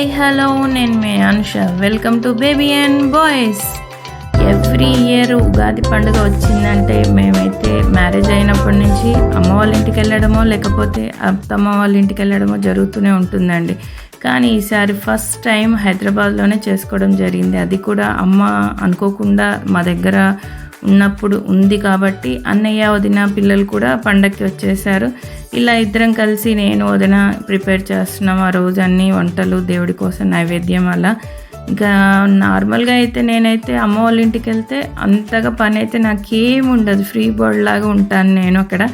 Hi hello నేను మే Anusha. Welcome to baby and boys every year Ugadi పండుగ వచ్చిందంటే మేమైతే మ్యారేజ్ అయినప్పటి నుంచి అమ్మ వాళ్ళ ఇంటికి వెళ్ళడమో లేకపోతే అత్తమ్మ వాళ్ళ ఇంటికి వెళ్ళడమో జరుగుతూనే ఉంటుందండి. కానీ ఈసారి ఫస్ట్ టైం హైదరాబాద్లోనే చేసుకోవడం జరిగింది. అది కూడా అమ్మ అనుకోకుండా మా దగ్గర ఉన్నప్పుడు ఉంది కాబట్టి అన్నయ్య వదిన పిల్లలు కూడా పండక్కి వచ్చేసారు. ఇలా ఇద్దరం కలిసి నేను వదిన ప్రిపేర్ చేస్తున్నాం ఆ రోజు అన్ని వంటలు దేవుడి కోసం నైవేద్యం అలా. ఇంకా నార్మల్గా అయితే నేనైతే అమ్మ వాళ్ళ ఇంటికి వెళ్తే అంతగా పని అయితే నాకేం ఉండదు. ఫ్రీ బర్డ్ లాగా ఉంటాను నేను అక్కడ.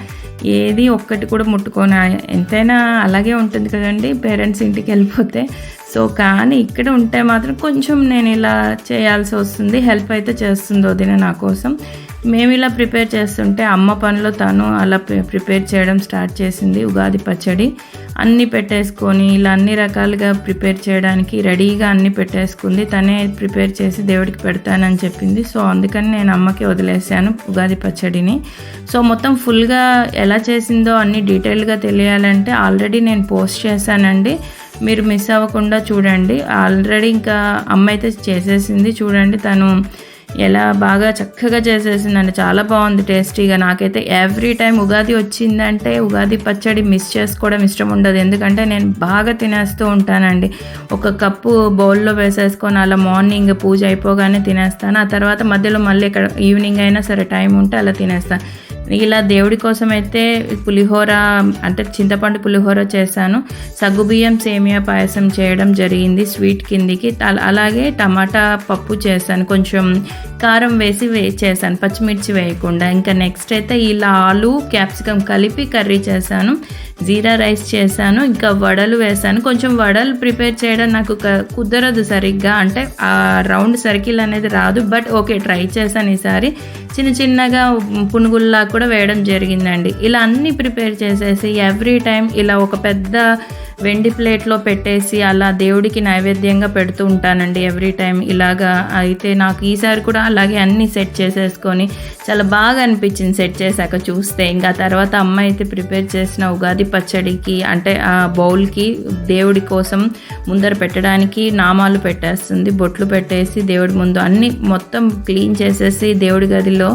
ఏది ఒక్కటి కూడా ముట్టుకోను. ఎంతైనా అలాగే ఉంటుంది కదండి పేరెంట్స్ ఇంటికి వెళ్ళిపోతే. సో కానీ ఇక్కడ ఉంటే మాత్రం కొంచెం నేను ఇలా చేయాల్సి వస్తుంది. హెల్ప్ అయితే చేస్తుంది వదిన నా కోసం. మేము ఇలా ప్రిపేర్ చేస్తుంటే అమ్మ పనిలో తను అలా ప్రి- ప్రిపేర్ చేయడం స్టార్ట్ చేసింది ఉగాది పచ్చడి. అన్నీ పెట్టేసుకొని ఇలా అన్ని రకాలుగా ప్రిపేర్ చేయడానికి రెడీగా అన్నీ పెట్టేసుకుంది. తనే ప్రిపేర్ చేసి దేవుడికి పెడతానని చెప్పింది. సో అందుకని నేను అమ్మకి వదిలేసాను ఉగాది పచ్చడిని. సో మొత్తం ఫుల్గా ఎలా చేసిందో అన్ని డీటెయిల్గా తెలియాలంటే ఆల్రెడీ నేను పోస్ట్ చేశానండి. మీరు మిస్ అవ్వకుండా చూడండి. ఆల్రెడీ ఇంకా అమ్మ అయితే చేసేసింది చూడండి. తను ఎలా బాగా చక్కగా చేసేసిందండి. చాలా బాగుంది టేస్టీగా. నాకైతే ఎవ్రీ టైం ఉగాది వచ్చిందంటే ఉగాది పచ్చడి మిస్ చేసుకోవడం ఇష్టం ఉండదు. ఎందుకంటే నేను బాగా తినేస్తూ ఉంటానండి. ఒక కప్పు బౌల్లో వేసేసుకొని అలా మార్నింగ్ పూజ అయిపోగానే తినేస్తాను. ఆ తర్వాత మధ్యలో మళ్ళీ ఇక్కడ ఈవినింగ్ అయినా సరే టైం ఉంటే అలా తినేస్తాను. ఇలా దేవుడి కోసం అయితే పులిహోర అంటే చింతపండు పులిహోర చేశాను. సగ్గుబియ్యం సేమియా పాయసం చేయడం జరిగింది స్వీట్ కిందికి. అలాగే టమాటా పప్పు చేశాను. కొంచెం కారం వేసి వే చేశాను పచ్చిమిర్చి వేయకుండా. ఇంకా నెక్స్ట్ అయితే ఇలా ఆలు క్యాప్సికమ్ కలిపి కర్రీ చేశాను. జీరా రైస్ చేశాను ఇంకా వడలు వేశాను. కొంచెం వడలు ప్రిపేర్ చేయడం నాకు కుదరదు సరిగ్గా. అంటే ఆ రౌండ్ సర్కిల్ అనేది రాదు. బట్ ఓకే ట్రై చేశాను ఈసారి. చిన్న చిన్నగా పునుగుల్లా కూడా వేయడం జరిగిందండి. ఇలా అన్నీ ప్రిపేర్ చేసేసి ఎవ్రీ టైం ఇలా ఒక పెద్ద వెండి ప్లేట్లో పెట్టేసి అలా దేవుడికి నైవేద్యంగా పెడుతూ ఉంటానండి ఎవ్రీ టైం ఇలాగా. అయితే నాకు ఈసారి కూడా అలాగే అన్నీ సెట్ చేసేసుకొని చాలా బాగా అనిపించింది సెట్ చేశాక చూస్తే. ఇంకా తర్వాత అమ్మ అయితే ప్రిపేర్ చేసిన ఉగాది పచ్చడికి అంటే ఆ బౌల్కి దేవుడి కోసం ముందర పెట్టడానికి నామాలు పెట్టేస్తుంది. బొట్లు పెట్టేసి దేవుడి ముందు అన్ని మొత్తం క్లీన్ చేసేసి దేవుడి గదిలో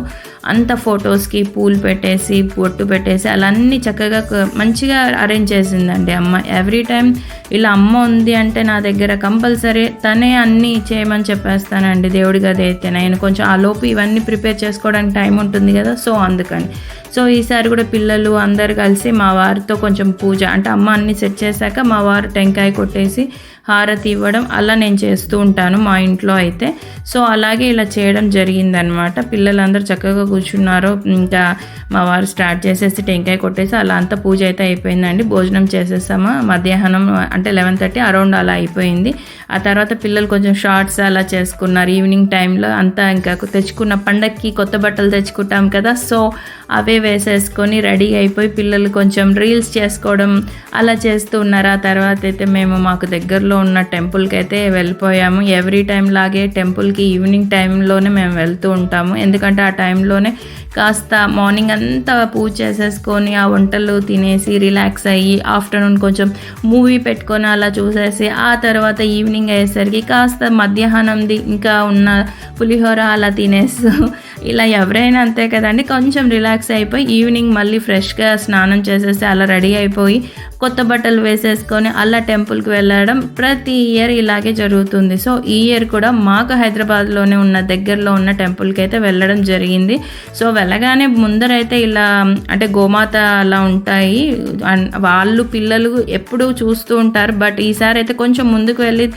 అంత ఫొటోస్కి పూలు పెట్టేసి బొట్టు పెట్టేసి అలా అన్ని చక్కగా మంచిగా అరేంజ్ చేసిందండి అమ్మ. ఎవ్రీ టైం ఇలా అమ్మ ఉంది అంటే నా దగ్గర కంపల్సరీ తనే అన్నీ చేయమని చెప్పేస్తానండి. దేవుడి గది అయితే నేను కొంచెం ఆ లోపు ఇవన్నీ ప్రిపేర్ చేసుకోవడానికి టైం ఉంటుంది కదా సో అందుకని. సో ఈసారి కూడా పిల్లలు అందరు కలిసి మా వారితో కొంచెం పూజ అంటే అమ్మ అన్ని సెట్ చేశాక మా వారు టెంకాయ కొట్టేసి హారతి ఇవ్వడం అలా నేను చేస్తూ ఉంటాను మా ఇంట్లో అయితే. సో అలాగే ఇలా చేయడం జరిగిందనమాట. పిల్లలందరూ చక్కగా కూర్చున్నారు. ఇంకా మా వారు స్టార్ట్ చేసేసి టెంకాయ కొట్టేసి అలా అంతా పూజ అయితే అయిపోయిందండి. భోజనం చేసేసామా. మధ్యాహ్నం అంటే లెవెన్ థర్టీ అరౌండ్ అలా అయిపోయింది. ఆ తర్వాత పిల్లలు కొంచెం షార్ట్స్ అలా చేసుకున్నారు. ఈవినింగ్ టైంలో అంతా ఇంకా తెచ్చుకున్న పండక్కి కొత్త బట్టలు తెచ్చుకుంటాం కదా. సో అవే వేసేసుకొని రెడీ అయిపోయి పిల్లలు కొంచెం రీల్స్ చేసుకోవడం అలా చేస్తూ ఉన్నారు. ఆ తర్వాత అయితే మేము మాకు దగ్గరలో ఉన్న టెంపుల్కి అయితే వెళ్ళిపోయాము. ఎవ్రీ టైం లాగే టెంపుల్కి ఈవినింగ్ టైంలోనే మేము వెళ్తూ ఉంటాము. ఎందుకంటే ఆ టైంలో టైంలోనే కాస్త మార్నింగ్ అంతా పూజ చేసేసుకొని ఆ వంటలు తినేసి రిలాక్స్ అయ్యి ఆఫ్టర్నూన్ కొంచెం మూవీ పెట్టుకొని అలా చూసేసి ఆ తర్వాత ఈవినింగ్ అయ్యేసరికి కాస్త మధ్యాహ్నంది ఇంకా ఉన్న పులిహోర అలా తినేస్తూ ఇలా ఎవరైనా అంతే కదండి కొంచెం రిలాక్స్ అయిపోయి ఈవినింగ్ మళ్ళీ ఫ్రెష్గా స్నానం చేసేసి అలా రెడీ అయిపోయి కొత్త బట్టలు వేసేసుకొని అలా టెంపుల్కి వెళ్ళడం ప్రతి ఇయర్ ఇలాగే జరుగుతుంది. సో ఈ ఇయర్ కూడా మాకు హైదరాబాద్లోనే ఉన్న దగ్గరలో ఉన్న టెంపుల్కి అయితే వెళ్ళడం జరిగింది. సో వెళ్ళగానే ముందరైతే ఇలా అంటే గోమాత అలా ఉంటాయి. వాళ్ళు పిల్లలు ఎప్పుడూ చూస్తూ ఉంటారు. బట్ ఈసారి అయితే కొంచెం ముందుకు వెళ్ళి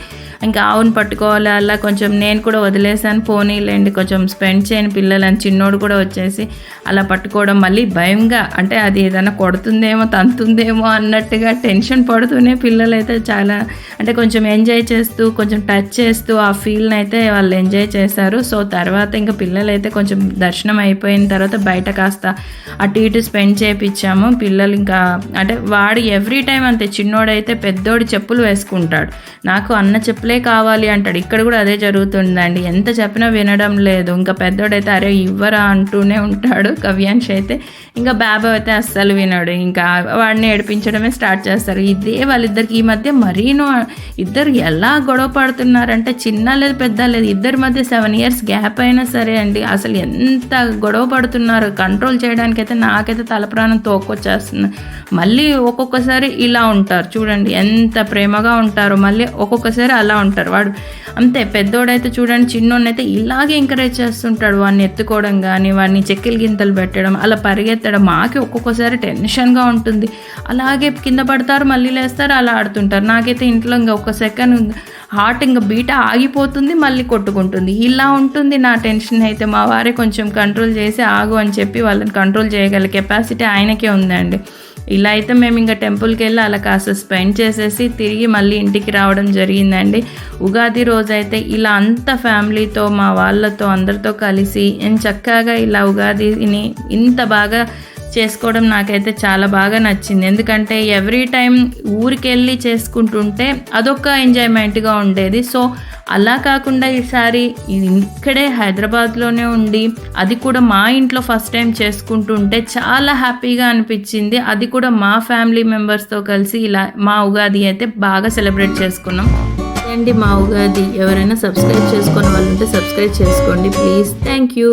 ఇంకా ఆవును పట్టుకోవాలి అలా కొంచెం నేను కూడా వదిలేసాను పోనీలేండి కొంచెం స్పెండ్ చేయని పిల్లలని చిన్నోడు కూడా వచ్చేసి అలా పట్టుకోవడం మళ్ళీ భయంగా అంటే అది ఏదైనా కొడుతుందేమో తంతుందేమో అన్నట్టుగా టెన్షన్ పడుతూనే పిల్లలు అయితే చాలా అంటే కొంచెం ఎంజాయ్ చేస్తూ కొంచెం టచ్ చేస్తూ ఆ ఫీల్ని అయితే వాళ్ళు ఎంజాయ్ చేశారు. సో తర్వాత ఇంకా పిల్లలు అయితే కొంచెం దర్శనం అయిపోయిన తర్వాత బయట కాస్త అటు ఇటు స్పెండ్ చేయించాము పిల్లలు ఇంకా అంటే వాడు ఎవ్రీ టైం అంతే చిన్నోడైతే పెద్దోడు చెప్పులు వేసుకుంటాడు. నాకు అన్న చెప్పులు సప్లై కావాలి అంటాడు. ఇక్కడ కూడా అదే జరుగుతుందండి. ఎంత చెప్పినా వినడం లేదు. ఇంకా పెద్దోడైతే అరే ఇవ్వరా అంటూనే ఉంటాడు కవ్యాంశ్ అయితే. ఇంకా బాబా అయితే అస్సలు వినడు. ఇంకా వాడిని ఏడిపించడమే స్టార్ట్ చేస్తారు. ఇదే వాళ్ళిద్దరికి ఈ మధ్య మరీనో ఇద్దరు ఎలా గొడవ పడుతున్నారంటే చిన్న లేదు పెద్ద లేదు ఇద్దరి మధ్య సెవెన్ ఇయర్స్ గ్యాప్ అయినా సరే అండి. అసలు ఎంత గొడవ పడుతున్నారు? కంట్రోల్ చేయడానికి అయితే నాకైతే తలప్రాణం తోకొచ్చేస్తుంది. మళ్ళీ ఒక్కొక్కసారి ఇలా ఉంటారు. చూడండి ఎంత ప్రేమగా ఉంటారో. మళ్ళీ ఒక్కొక్కసారి అలా ఉంటారు. వాడు అంతే పెద్దోడైతే చూడండి చిన్నోడైతే ఇలాగే ఎంకరేజ్ చేస్తుంటాడు వాడిని ఎత్తుకోవడం కానీ వాడిని చెక్కిల గింతలు పెట్టడం అలా పరిగెత్తడం మాకే ఒక్కొక్కసారి టెన్షన్గా ఉంటుంది. అలాగే కింద పడతారు మళ్ళీ లేస్తారు అలా ఆడుతుంటారు. నాకైతే ఇంట్లో ఇంకా ఒక సెకండ్ హార్ట్ ఇంకా బీట ఆగిపోతుంది మళ్ళీ కొట్టుకుంటుంది. ఇలా ఉంటుంది నా టెన్షన్ అయితే మా వారే కొంచెం కంట్రోల్ చేసి ఆగు అని చెప్పి వాళ్ళని కంట్రోల్ చేయగల కెపాసిటీ ఆయనకే ఉందండి. ఇలా అయితే మేము ఇంకా టెంపుల్కి వెళ్ళి అలా కాస్త స్పెండ్ చేసేసి తిరిగి మళ్ళీ ఇంటికి రావడం జరిగిందండి. ఉగాది రోజైతే ఇలా అంత ఫ్యామిలీతో మా వాళ్ళతో అందరితో కలిసి నేను చక్కగా ఇలా ఉగాదిని ఇంత బాగా చేసుకోవడం నాకైతే చాలా బాగా నచ్చింది. ఎందుకంటే ఎవ్రీ టైం ఊరికెళ్ళి చేసుకుంటుంటే అదొక ఎంజాయ్మెంట్గా ఉండేది. సో అలా కాకుండా ఈసారి ఇక్కడే హైదరాబాద్లోనే ఉండి అది కూడా మా ఇంట్లో ఫస్ట్ టైం చేసుకుంటుంటే చాలా హ్యాపీగా అనిపించింది. అది కూడా మా ఫ్యామిలీ మెంబర్స్తో కలిసి ఇలా మా ఉగాది అయితే బాగా సెలబ్రేట్ చేసుకున్నాం. అండి మా ఉగాది ఎవరైనా సబ్స్క్రైబ్ చేసుకున్న వాళ్ళు ఉంటే సబ్స్క్రైబ్ చేసుకోండి. Please thank you